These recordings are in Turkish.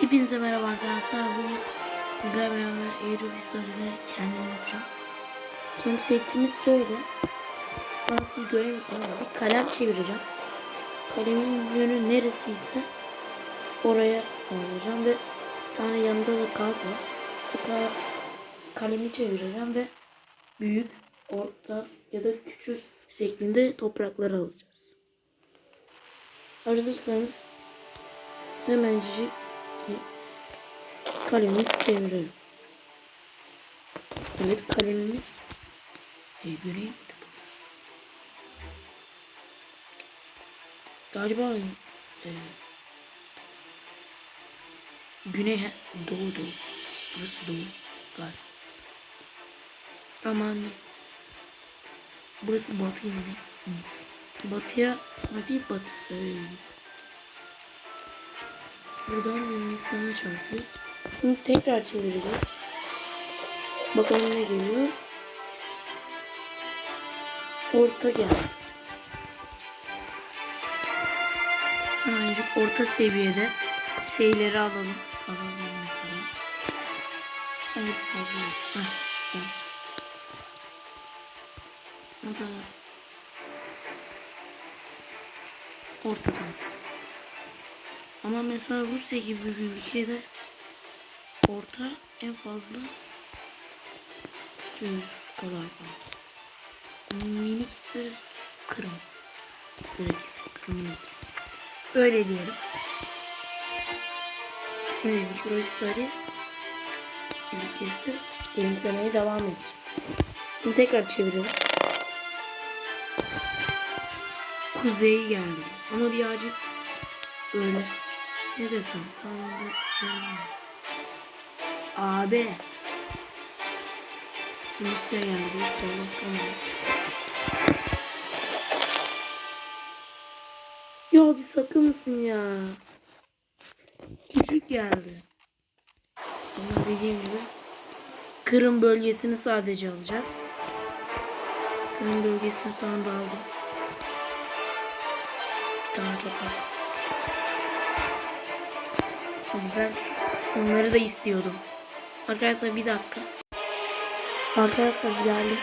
Hepinize merhaba arkadaşlar. Bugün sizlerle beraber Aerovisör'de kendim yapacağım. Tüm setimiz şöyle. Şu an siz göremiyorsunuz bir kalem çevireceğim. Kalemin yönü neresiyse oraya sağlayacağım ve bir tane yanında da kağıt var. Bu kağıt kalemi çevireceğim ve büyük, orta ya da küçük şeklinde topraklar alacağız. Hazırsanız hemencik kalemi çevirelim. Evet kalemimiz e, göreyim de burası. Galiba e, güney doğu doğu. Burası doğu galiba. Aman neyse. Burası batı yine neyse. Hı. Batıya hadi batı söyleyeyim. Buradan insana çarpıyor. Şimdi tekrar çevireceğiz. Bakalım ne geliyor. Orta geldi. Hemencik orta seviyede şeyleri alalım. Alalım mesela. Hani fazla. Heh, heh. O da ortadan. Ama mesela Rusya gibi bir ülkede orta en fazla 100 kadar falan. Minik ise Kırım. Böyle Öyle diyelim. Şimdi Rusya ülkesi genişlemeye devam ediyor. Şimdi tekrar çeviriyorum. Kuzey geldi. Ama birazcık öyle. Ne desem tam bilmiyorum. Abi. Rusya geldi. Tamam. Ya bir sakın mısın ya? Küçük geldi. Ama dediğim gibi Kırım bölgesini sadece alacağız. Kırım bölgesini şu aldım. Bir tane toprak. Ben şunları da istiyordum. Arkadaşlar bir dakika. Arkadaşlar geldim.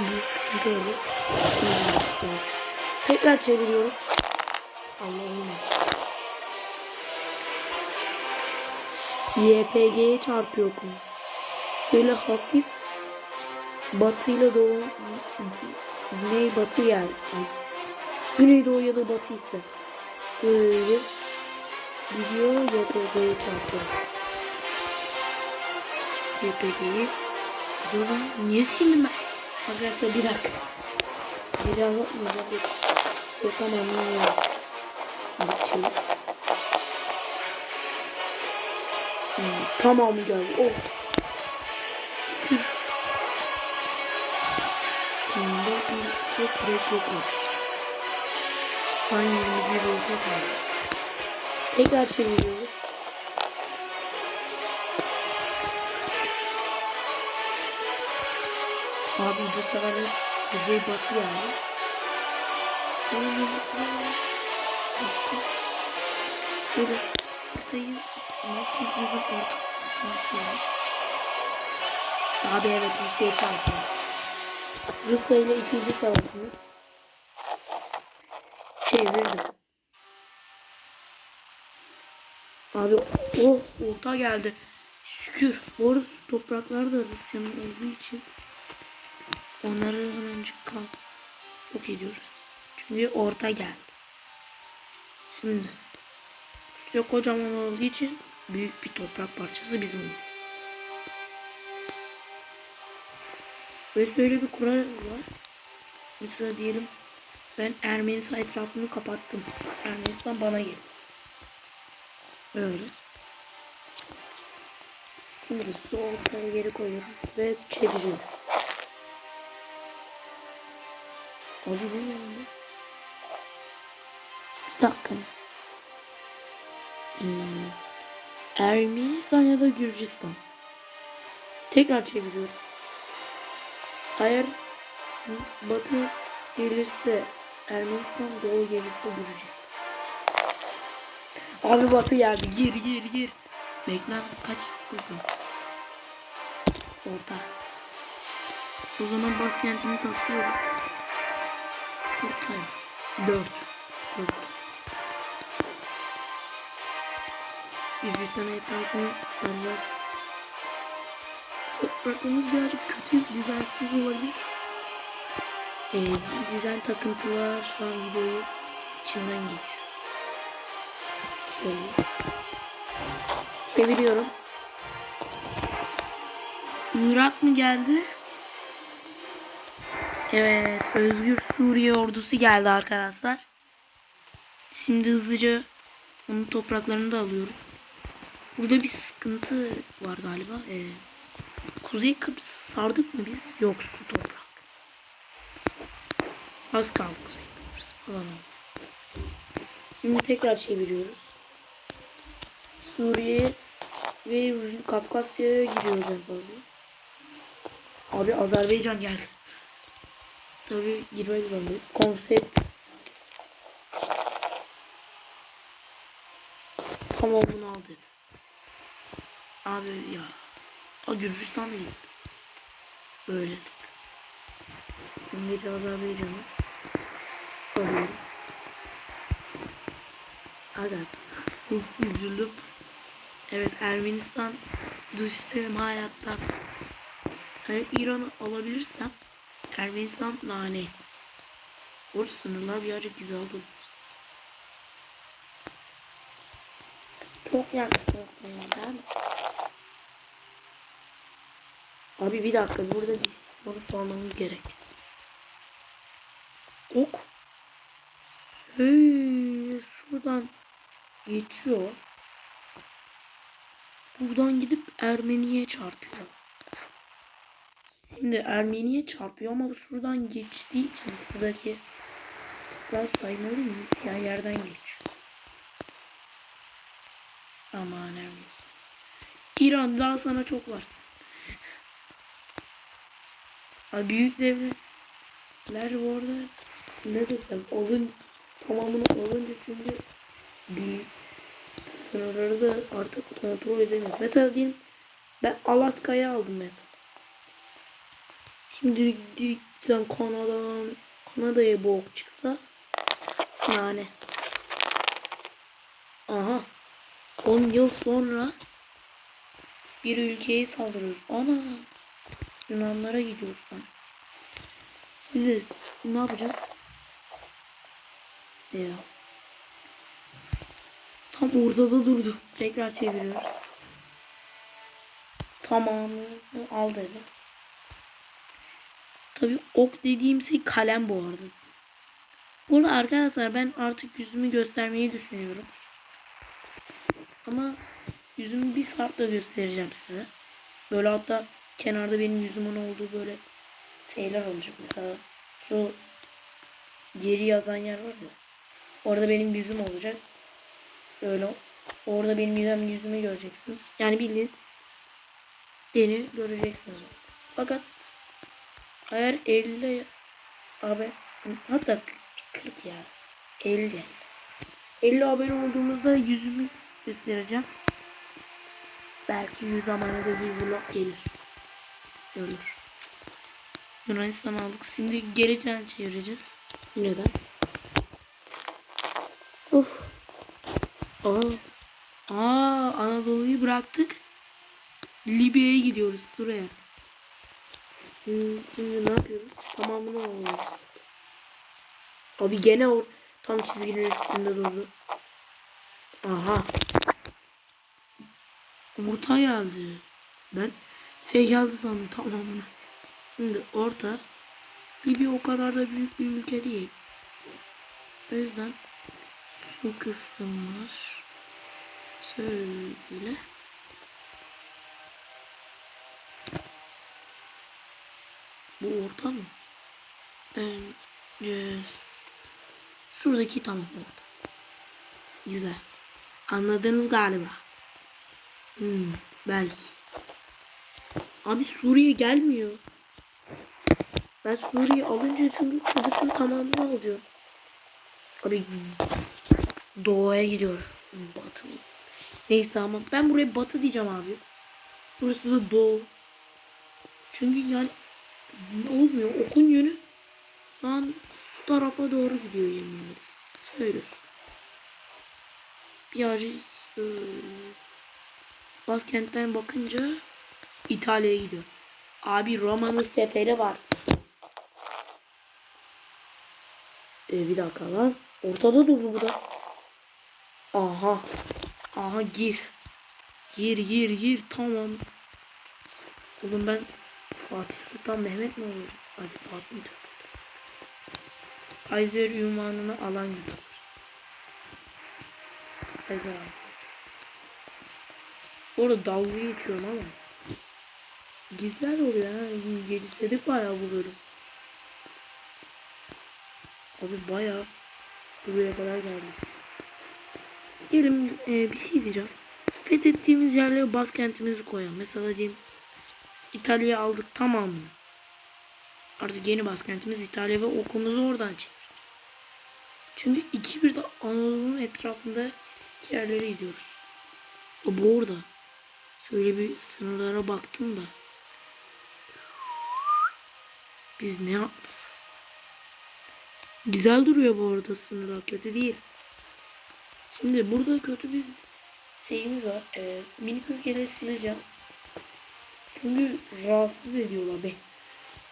Bir sıkıntı dakika. Tekrar çeviriyoruz. Allah'ım. YPG'ye çarpıyor okumuz. Şöyle hafif batıyla doğu güney batı yer. Güneydoğu ya da batı ise. Böyle gidiyor YPG'ye çarpıyor. YPG'yi Durun niye sildim ben? Arkadaşlar bir dakika. Geri anlatmayacağım. Bir şey tamamlayacağız. Çevir. Hmm, tamamı geldi. Oh. Şükür. Sonunda bir yok direkt yok mu? Fan 21 oldu kaldı. Tekrar çeviriyoruz. Abi bu sefer de kuzey batı yani. Şöyle ortayı masketimizin ortasına şöyle. Abi evet Rusya'ya çarpıyor. Rusya ile ikinci savaşımız. Çevirdim. Abi o orta geldi. Şükür. Boris topraklar da Rusya'nın olduğu için onları hemencik kal yok ediyoruz. Çünkü orta geldi. Şimdi Rusya kocaman olduğu için büyük bir toprak parçası bizim oldu. Ve böyle bir kural var. Mesela diyelim ben Ermenistan etrafını kapattım. Ermenistan bana geldi. Öyle. Şimdi su ortaya geri koyuyorum ve çeviriyorum. Bu ne oldu? Bir dakika. Hmm. Ermenistan ya da Gürcistan. Tekrar çeviriyorum. Eğer Batı gelirse Ermenistan, Doğu gelirse Gürcistan. Abi Batı geldi. Gir gir gir. Beklen kaç? Bakın. Orta. O zaman başkentini taslıyorum. Ortaya. Dört. Dört. Yüzüsteme etrafını saracağız. Topraklarımız birazcık kötü, düzensiz olabilir. Ee, dizayn takıntılar şu an videoyu içinden geçiyor. Şöyle. Çeviriyorum. Irak mı geldi? Evet, Özgür Suriye ordusu geldi arkadaşlar. Şimdi hızlıca onun topraklarını da alıyoruz. Burada bir sıkıntı var galiba. Ee, Kuzey Kıbrıs'ı sardık mı biz? Yok su toprak. Az kaldı Kuzey Kıbrıs falan oldu. Şimdi tekrar çeviriyoruz. Suriye ve Kafkasya'ya giriyoruz en fazla. Abi Azerbaycan geldi. Tabi girmek zorundayız. Konsept. Tamam bunu al dedi. Abi ya. A Gürcistan da gitti. Böyle. Ben bir Azerbaycan'ı alıyorum. Aga. Üzülüp Evet Ermenistan düştüğüm hayatta Eğer İran'ı alabilirsem Ermenistan nane. Orası sınırlar birazcık güzel olur. Çok değil mi? Abi bir dakika burada bir soru sormamız gerek. Ok. Hey, şuradan geçiyor. Buradan gidip Ermeniye çarpıyor. Şimdi Ermeniye çarpıyor ama şuradan geçtiği için şuradaki biraz saymalı mıyım? Siyah yerden geç. Aman Ermenistan. İran daha sana çok var. Abi büyük devletler bu arada ne desem alın tamamını alınca çünkü büyük sınırları da artık kontrol edemiyor. Mesela diyelim ben Alaska'yı aldım mesela. Şimdi sen Kanada'dan Kanada'ya ok çıksa yani aha 10 yıl sonra bir ülkeye saldırıyoruz. Ana Yunanlara gidiyoruz lan. Şimdi ne yapacağız? Ya. Tam ortada durdu. Tekrar çeviriyoruz. Tamamını al dedi. Tabi ok dediğim şey kalem bu arada. Burada arkadaşlar ben artık yüzümü göstermeyi düşünüyorum. Ama yüzümü bir saatle göstereceğim size. Böyle hatta kenarda benim yüzümün olduğu böyle şeyler olacak. Mesela su geri yazan yer var ya. Orada benim yüzüm olacak. Böyle orada benim yüzüm, yüzümü göreceksiniz. Yani bildiğiniz beni göreceksiniz. Fakat eğer 50 abi hatta 40 ya 50 50 abone olduğumuzda yüzümü göstereceğim. Belki 100 abonede bir vlog gelir. Olur. Yunanistan aldık. Şimdi geri çevireceğiz. Neden? Of. Aa. Aa Anadolu'yu bıraktık. Libya'ya gidiyoruz Suriye. Hmm, şimdi ne yapıyoruz? Tamamını alıyoruz. Abi gene o tam çizginin üstünde durdu. Aha. Orta geldi. Ben şey geldi sandım tamamını. Şimdi orta. Libya o kadar da büyük bir ülke değil. O yüzden su kısımlar şöyle Bu orta mı? Bence şuradaki tamam orta. Güzel. Anladınız galiba. Hmm, belki. Abi Suriye gelmiyor. Ben Suriye alınca çünkü Kıbrıs'ın tamamını alacağım. Abi doğuya gidiyor. Batı Neyse ama ben buraya batı diyeceğim abi. Burası da doğu. Çünkü yani olmuyor. Okun yönü şu an şu tarafa doğru gidiyor yeminle. Söylüyorsun. Bir ağacı e, Başkentten bakınca İtalya'ya gidiyor. Abi Roma'nın seferi var. E, bir dakika lan. Ortada durdu bu da. Aha. Aha gir. Gir gir gir tamam. Oğlum ben Fatih Sultan Mehmet mi oluyorum? Hadi Fatih mi? Kaiser ünvanını alan. Kaiser abi. Bu arada dalga geçiyorum ama. Güzel oluyor ha. Geliştirdik bayağı bu. Abi bayağı buraya kadar geldik. Gelin e, bir şey diyeceğim. Fethettiğimiz yerlere başkentimizi koyalım. Mesela diyeyim İtalya'yı aldık tamamını. Artık yeni başkentimiz İtalya ve okumuzu oradan çevir. Çünkü iki bir de Anadolu'nun etrafında yerlere gidiyoruz. O bu orada. Şöyle bir sınırlara baktım da. Biz ne yapmışız? Güzel duruyor bu arada sınırlar. Kötü değil. Şimdi burada kötü bir şeyimiz var. Ee, minik ülkeleri sileceğim. Çünkü rahatsız ediyorlar beni.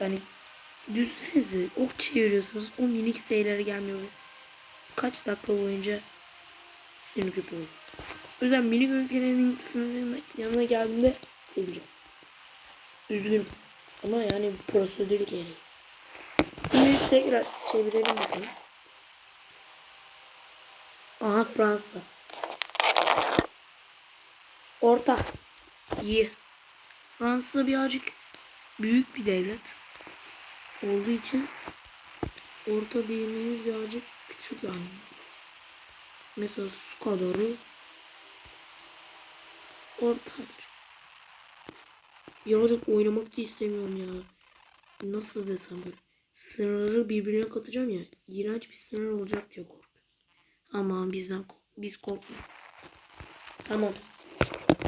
Yani düşünsenize ok çeviriyorsunuz. O minik şeylere gelmiyor. Kaç dakika boyunca sinir küpü oluyor. O yüzden minik ülkelerin sınırının yanına geldiğimde sileceğim. Üzgünüm. Ama yani prosedür gereği. Şimdi tekrar çevirelim bakalım. Aha Fransa. Orta. İyi. Fransa birazcık büyük bir devlet. Olduğu için orta diyemeyiz birazcık küçük yani. Mesela su kadarı ortadır. Birazcık oynamak da istemiyorum ya. Nasıl desem böyle. Sınırları birbirine katacağım ya. İğrenç bir sınır olacak diye korkuyorum. Aman bizden biz korkmuyoruz. Tamam.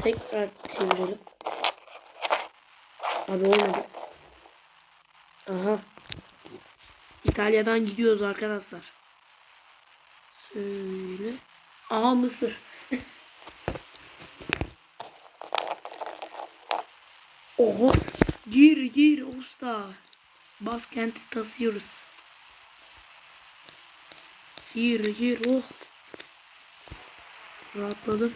Tekrar çevirelim. Abi olmadı. Aha. İtalya'dan gidiyoruz arkadaşlar. Şöyle. Aha Mısır. Oho. Gir gir usta. Baskenti tasıyoruz. Gir gir oh. Rahatladım.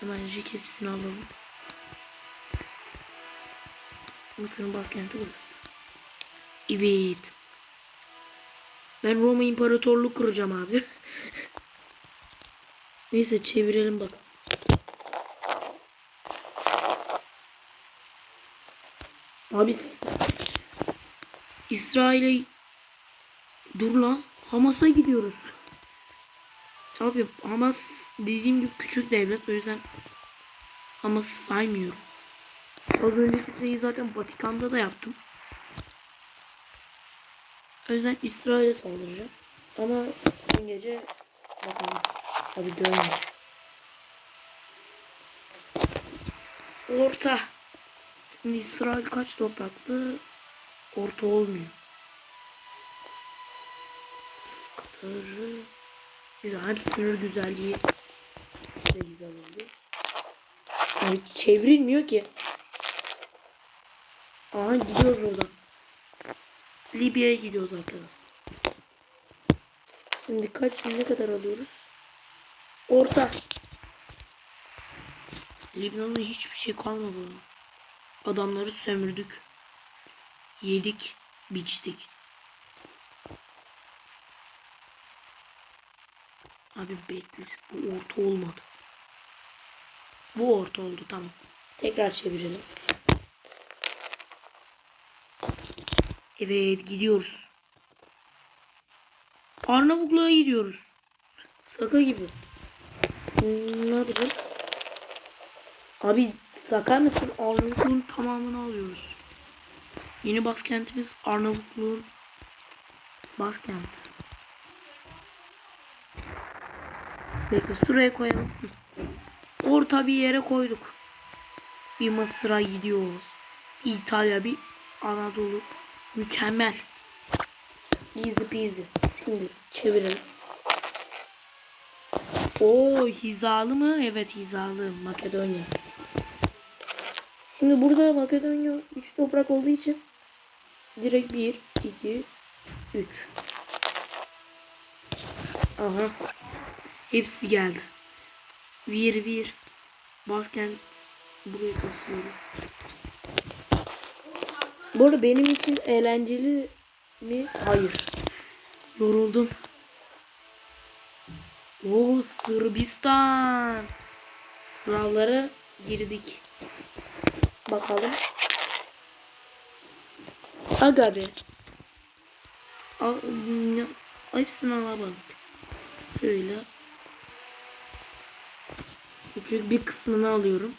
Hemen ceketini alalım. Mısır'ın başkenti burası. Evet. Ben Roma İmparatorluğu kuracağım abi. Neyse çevirelim bakalım. Abi İsrail'e dur lan Hamas'a gidiyoruz. Abi Hamas dediğim gibi küçük devlet o yüzden Hamas'ı saymıyorum. Az önceki şeyi zaten Vatikan'da da yaptım. O yüzden İsrail'e saldıracağım. Ama dün gece bakalım. Tabi dönme. Orta. Şimdi İsrail kaç topraktı? Orta olmuyor. Katarı. Güzel. Hem sınır güzelliği de güzel oldu. Yani çevrilmiyor ki. Aha gidiyoruz buradan. Libya'ya gidiyoruz arkadaşlar. Şimdi kaç ne kadar alıyoruz? Orta. Libya'nın hiçbir şey kalmadı. Adamları sömürdük. Yedik, biçtik. Abi bekle. Bu orta olmadı. Bu orta oldu tamam. Tekrar çevirelim. Evet gidiyoruz. Arnavutluğa gidiyoruz. Saka gibi. Ne yapacağız? Abi sakar mısın? Arnavutluğun tamamını alıyoruz. Yeni başkentimiz Arnavutluğun başkent. Bekle şuraya koyalım. Orta bir yere koyduk. Bir Mısır'a gidiyoruz. İtalya, bir Anadolu. Mükemmel. Easy peasy. Şimdi çevirelim. Oo hizalı mı? Evet hizalı. Makedonya. Şimdi burada Makedonya 3 toprak olduğu için direkt 1, 2, 3. Aha. Hepsi geldi. Vir vir. Baskent buraya taşıyoruz. Bu arada benim için eğlenceli mi? Hayır. Yoruldum. Oo Sırbistan. Sınavlara girdik. Bakalım. Aga be. Al, hepsini alalım. Şöyle. Küçük bir kısmını alıyorum.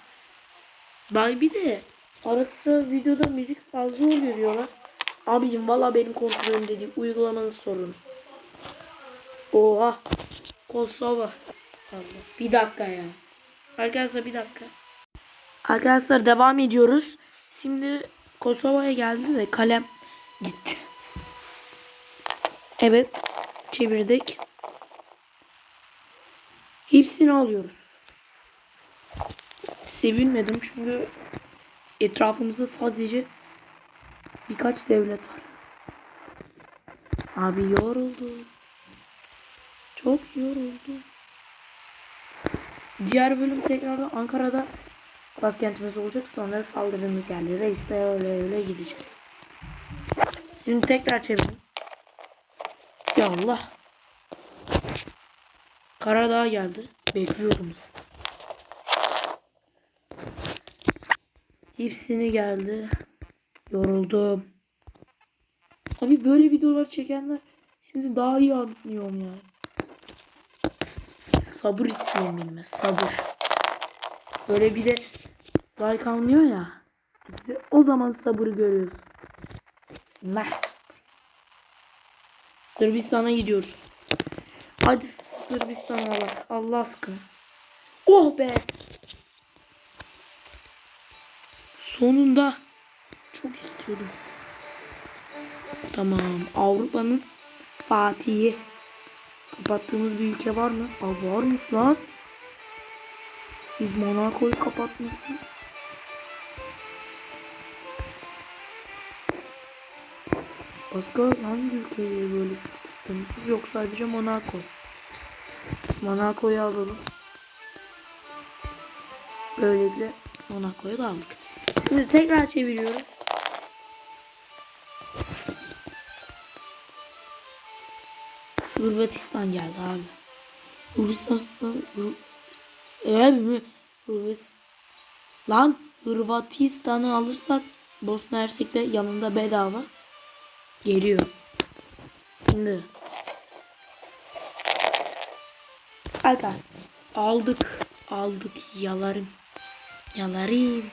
Ben bir de ara sıra videoda müzik fazla oluyor diyorlar. Abicim valla benim kontrolümde değil. Uygulamanın sorunu. Oha. Kosova. Allah. Bir dakika ya. Arkadaşlar bir dakika. Arkadaşlar devam ediyoruz. Şimdi Kosova'ya geldi de kalem gitti. Evet. Çevirdik. Hepsini alıyoruz. Sevinmedim çünkü etrafımızda sadece birkaç devlet var. Abi yoruldu. Çok yoruldu. Diğer bölüm tekrardan Ankara'da başkentimiz olacak. Sonra saldırdığımız yerlere ise öyle öyle gideceğiz. Şimdi tekrar çevirin. Ya Allah. Karadağ geldi. Bekliyordum. Hepsini geldi. Yoruldum. Abi böyle videolar çekenler şimdi daha iyi anlıyorum ya. Sabır isteyen bilmez. Sabır. Böyle bir de like almıyor ya. İşte o zaman sabırı görüyoruz. Nah. Sırbistan'a gidiyoruz. Hadi Sırbistan'a bak. Allah aşkına. Oh be. Sonunda. Çok istiyordum. Tamam. Avrupa'nın Fatih'i. Kapattığımız bir ülke var mı? Aa varmış lan. Biz Monaco'yu kapatmışız. Başka hangi ülkeye böyle sıkıştırmışız? Yok sadece Monaco. Monaco'yu alalım. Böylelikle Monaco'yu da aldık. Şimdi tekrar çeviriyoruz. Hırvatistan geldi abi. Hırvatistan Eğer mi? Hırvatistan Lan Hırvatistan'ı alırsak Bosna Hersek'te yanında bedava geliyor. Şimdi Aga aldık aldık yalarım yalarım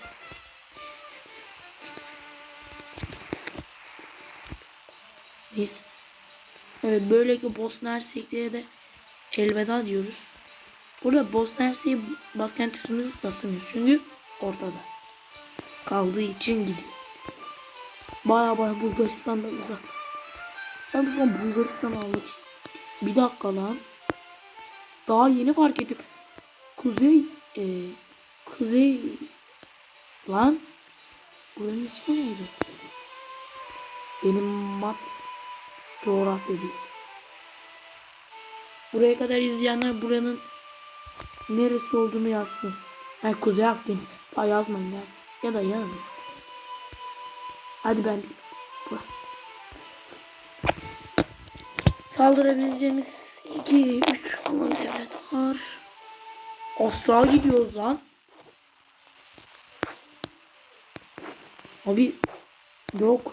Neyse. Evet böylece Bosna Hersek'e de elveda diyoruz. Burada Bosna Hersek'i başkentimizi taşımıyoruz. Çünkü ortada. Kaldığı için gidiyor. Baya baya Bulgaristan'dan uzak. Ben bu zaman Bulgaristan'ı almak. Bir dakika lan. Daha yeni fark edip Kuzey e, Kuzey lan buranın ismi neydi? Benim mat coğrafya değil. Buraya kadar izleyenler buranın neresi olduğunu yazsın. Ha, Kuzey Akdeniz. Ha, yazmayın ya. Ya da yazın. Hadi ben burası. Saldırabileceğimiz 2 3 falan devlet var. Asla gidiyoruz lan. Abi yok.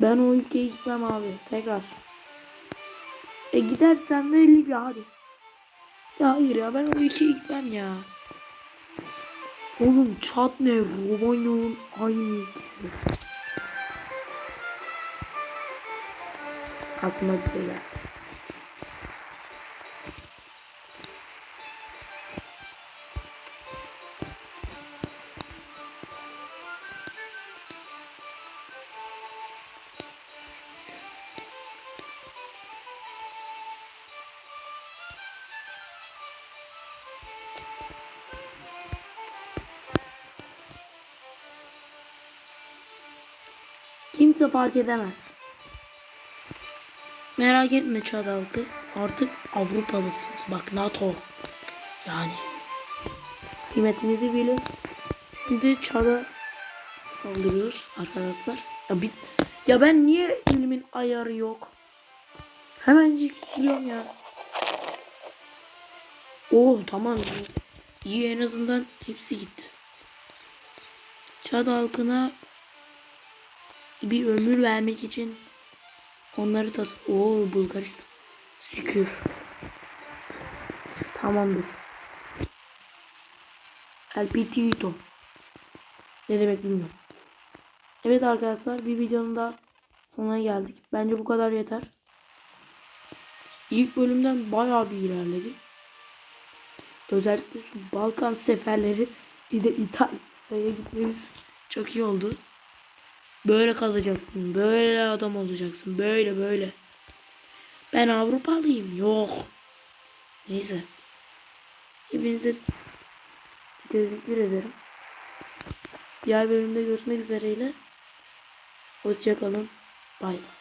Ben o ülkeye gitmem abi. Tekrar. E gidersen de Libya hadi. Ya hayır ya ben o ülkeye gitmem ya. Oğlum Çat ne? Romanya'nın aynı ülkesi. Aklıma bir şey. Kimse fark edemez. Merak etme Çad halkı. Artık Avrupalısınız. Bak NATO. Yani. Kıymetinizi bilin. Şimdi Çad'a saldırıyoruz arkadaşlar. Ya, bir, ya ben niye elimin ayarı yok? Hemencik siliyorum ya. Oh tamam. İyi en azından hepsi gitti. Çad halkına bir ömür vermek için onları tas... Oo Bulgaristan. Şükür. Tamamdır. El. Ne demek bilmiyorum. Evet arkadaşlar bir videonun da sonuna geldik. Bence bu kadar yeter. İlk bölümden bayağı bir ilerledi. Özellikle Balkan seferleri bir de İtalya'ya gitmemiz çok iyi oldu. Böyle kalacaksın. Böyle adam olacaksın. Böyle böyle. Ben Avrupalıyım. Yok. Neyse. Hepinize teşekkür ederim. Diğer bölümde görüşmek üzereyle. Hoşçakalın. Bay bay.